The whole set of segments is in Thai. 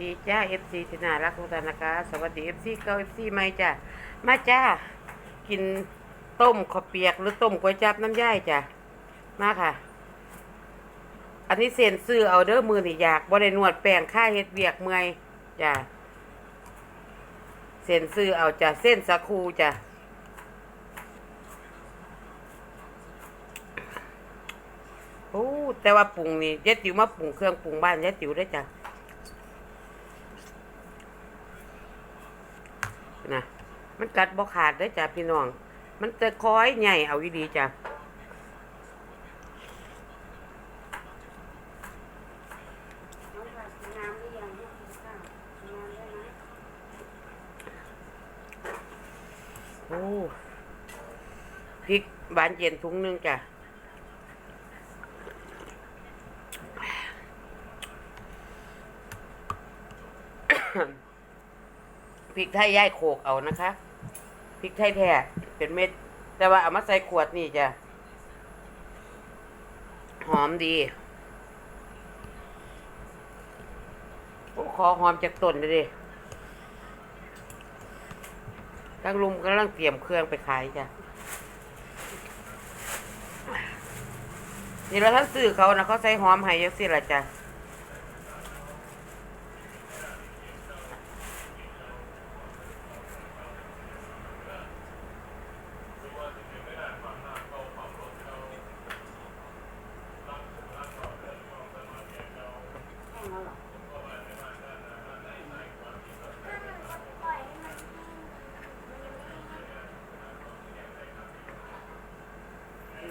ดีจ้าเอฟซีที่น่ารักทุกท่านนะคะ สวัสดีเอฟซีเก่าเอฟซีใหม่จ้ามาจ้ากินต้มข้าวเปียกหรือต้มก๋วยจับน้ำย่ายจ้ะมาค่ะ อันนี้เส้นซื้อเอาเด้อมือนี่อยากบ่ได้นวดแป้งค่าเฮ็ดเวียกเมื่อยจ้ะเส้นซื้อเอาจ้ะเส้นสาคูจ้ะโอ้แต่ว่าปรุงนี่ยายติ๋วมาปรุงเครื่องปรุงบ้านยายติ๋วได้จ้ะนะ มันกัดบ่ขาดได้จ้ะพี่น้อง มันจะคอยใหญ่เอาอดีจ้ะน้องค่ะกินน้ำหรือยังลูกกินข้าวกินน้ำได้ไหมโอ้พริกบานเย็นถุงนึงจ้ะพริกไทยย่ายโขกเอานะคะ พริกไทยแท้เป็นเม็ด แต่ว่าเอามาใส่ขวดนี่จะหอมดีโอ้ขอหอมจากต้นเลยดิตั้งลุมกำลังเตรียมเครื่องไปขายจ้ะนี่เราท่านซื้อเขานะเขาใส่หอมให้ยังสิละจ้ะ แห้งแล้วเหรอ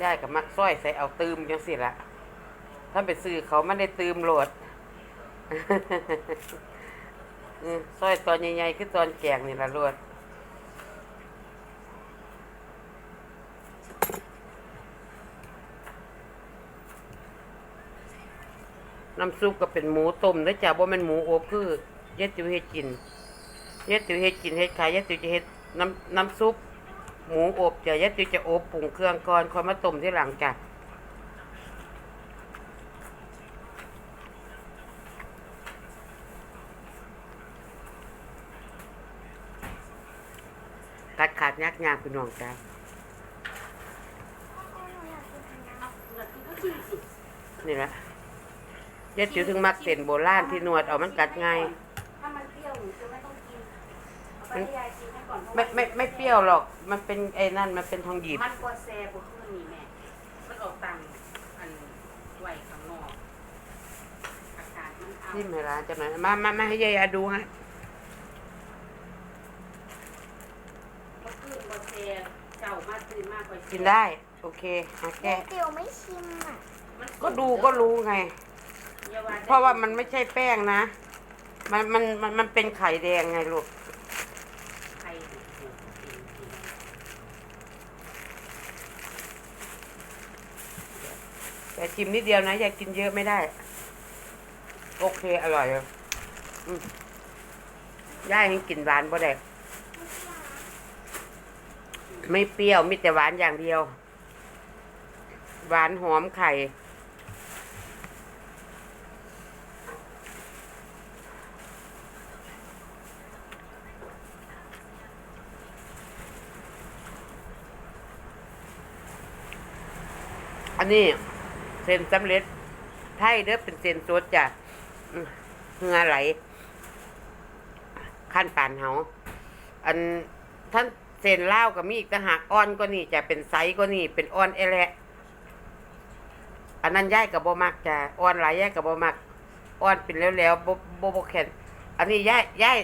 ได้กับมักซ้อยใส่เอาตืมยังสิละถ้าไปซื้อเขาไมันได้ตืมโหลดอืมซ้อยตอนใหญ่ๆคือตอนแกงนี่ละโหลดน้ำซุปก็เป็นหมูต้มนะจ๊ะบ่แม่นหมูอบคือเย็ดติวเฮ็ดกิน เย็ดติวเฮ็ดกินเฮ็ดขายเย็ดติวจะเฮ็ดน้ำน้ำซุป หมูอบจะย็ดติวจะอบปรุงเครื่องก่อนค่อยมาต้มที่หลังจ้ะกัดขาดยักยากพี่น้องจ้ะนี่แหละย็ดติวถึงมักเส้นโบราณที่นวดเอามันกัดง่ายถ้ามันเปรี้ยวจะไม่ต้อง กินเอาไปให้ยายกินให้ก่อนเพราะไม่ไม่ไม่เปรี้ยวหรอก มันเป็นไอ้นั่น มันเป็นทองหยิบ มันกว่าแซ่บกว่าขึ้นนี่แม่ มันออกตังอันไหวข้างนอกอากาศมันเอาที่ไม่ร้านจะหน่อยมามามาให้ยายอาดูฮะก็ขึ้นกว่าแซ่บเจ้ามาตื่นมากกว่าแซ่บกินได้ โอเคเอาแก้เดี๋ยวไม่ชิมอะมันสุก็ดูก็รู้ไงอย่ได้เพราะว่ามันไม่ใช่แป้งนะ มันมันมันมันเป็นไข่แดงไงลูก ใครถูกถูกจริงจริง แต่ชิมนิดเดียวนะ อย่ากินเยอะไม่ได้ โอเค อร่อยอย่าให้กินหวานบ่ได้ไม่เปรี้ยวมีแต่หวานอย่างเดียว หวานหอมไข่ อันนี้ ส้นสำเร็จไทยเด้อเป็นเส้นสดจ้ะเหงื่อไหล ขั้นปานเฮาอันท่านเส้นเล่าวก็มีอีกต่างหากอ่อนก็นี่จะเป็นไซส์ก็นี่เป็นอ่อนเอแหละอันนั้นย่ายกับบมักจ้ะอ่อนหลายย่ายกับบมักอ่อนเป็นแล้วๆบ่บ่บ่แข็งอันนี้ย่ายย่าย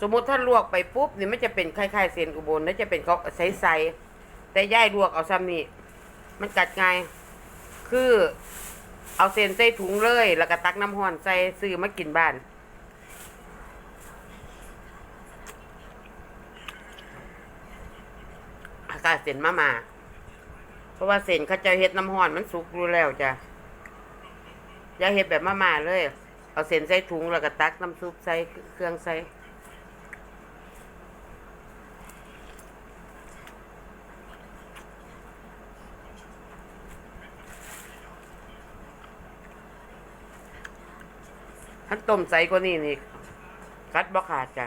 สมมติถ้าลวกไปปุ๊บนี่มันจะเป็นคล้ายๆเส้นอุบลแล้วจะเป็นเขาใสๆแต่ย่ายลวกเอาซ้ำนี่มันกัดง่าย คือเอาเส้นใส่ถุงเลย แล้วก็ตักน้ำห้อนใส่ซื้อมากินบ้าน อากาศเส้นมามา เพราะว่าเส้นเขาจะเฮ็ดน้ำห้อนมันสุกรู้แล้วจ้ะอย่าเฮ็ดแบบมามาเลย เอาเส้นใส่ถุงแล้วก็ตักน้ำซุปใส่เครื่องใส่ ถ้าต้มใสกว่านี้นี่กัดบ่ขาดจ้ะ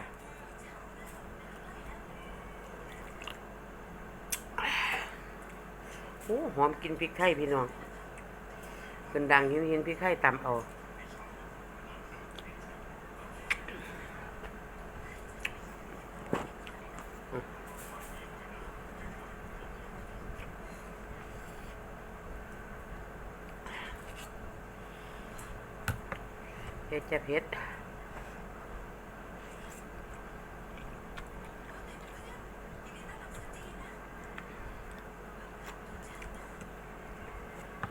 โอ้หอมกินพริกไทยพี่น้องเป็นดังเห็นเห็นพริกไทยตำเอา เผ็ดจะเผ็ด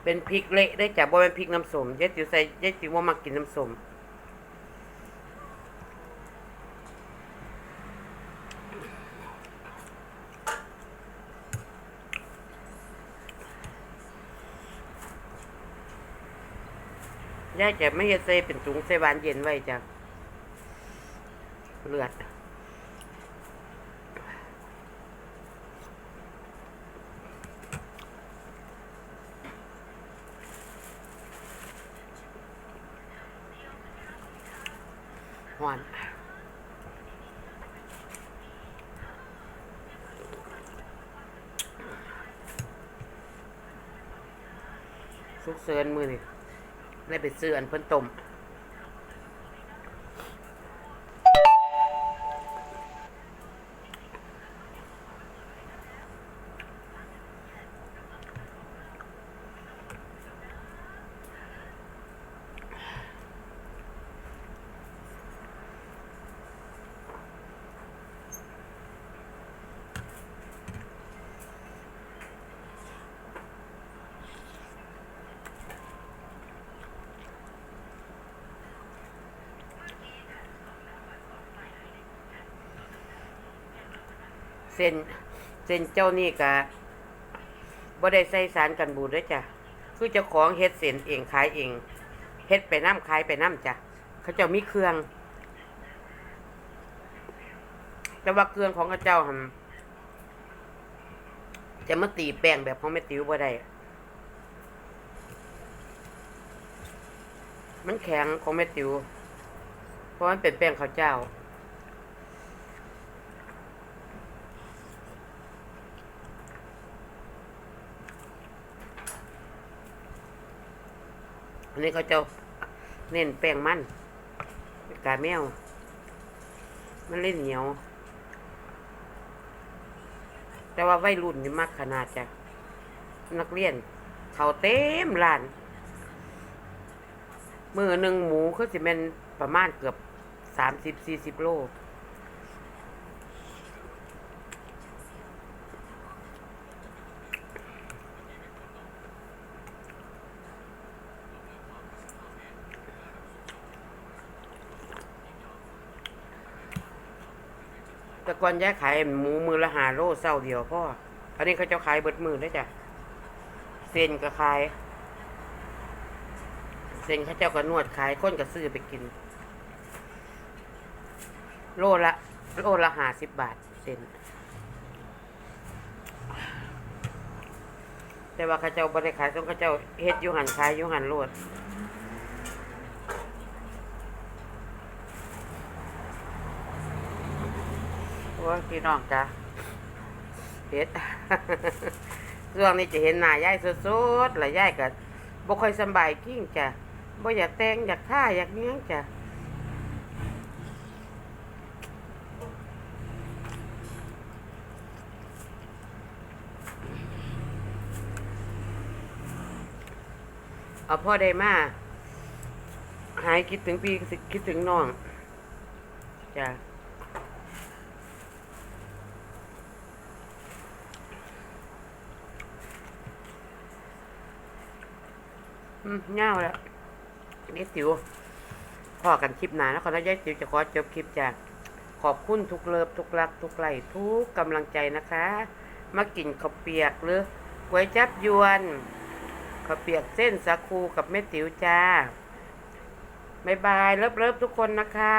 เป็นพริกเละได้จ้ะบ่เป็นพริกน้ำส้มยายติ๋วใส่ยายติ๋วว่ามากกินน้ำส้ม ยายจะไม่เฮ็ดใส่เป็นถุงใส่หวานเย็นไว้จ้ะเลือดหวานสุกเซินมือนี่ ได้ไปซื้ออันเพิ่นต้ม เส้นเส้นเจ้านี่กะบ่ได้ใส่สารกันบูดด้วยจ้ะคือเจ้าของเฮ็ดเส้นเองขายเองเฮ็ดไปน้ำขายไปน้ำจ้ะเขาเจ้ามีเครื่อง แต่ว่าเครื่องของเขาเจ้าหันจะมาตีแป้งแบบของแม่ติ๋วบ่ได้มันแข็งของแม่ติ๋วเพราะมันเป็นแป้งข้าวเจ้า อันนี้เขาเจ้าเน้นแป้งมันกาแมว มันเล่นเหนียว แต่ว่าวัยรุ่นนี่มากขนาดจ้ะนักเรียน เขาเต็มร้านมือหนึ่งหมูคือสิเป็นประมาณเกือบสามสิบสี่สิบโล แต่ก่อนย้ายขายหมูมือละหาโลเศร้าเดียวพ่ออันนี้เขาเจะขายเบิดมือได้จ้ะเส้นก็ขายเส้นเขาเจ้าก็นวดขายคนก็ซื้อไปกิน โลละโลละหาสิบบาทเส้นแต่ว่าเขาเจ้าบริขายต้องเขาเจ้าเฮ็ดยูหันขายยูหันโลด ยพี่น้องจ้ะเฮ็ดช่วงนี้จะเห็นหน้ายายสดๆแล้วยายก็บ่ค่อยสบายกิ้งจ้ะบ่อยากแต่งอยากท่าอยากเนี้ยงจ้ะเอาพ่อได้มาหายคิดถึงพี่คิดถึงน้องจ้ะ อืมเงาแล้วนี่ติ๋วพอกันคลิปหนาแล้วขอแล้วยายติวจะขอจบคลิปจากขอบคุณทุกเลิฟทุกรัก ทุกไลค์ทุกกำลังใจนะคะ มากินข้าวเปียกหรือก๋วยจับยวนข้าวเปียกเส้นสาคูกับแม่ติ๋วจ้าบายบายเลิฟเลิฟทุกคนนะคะ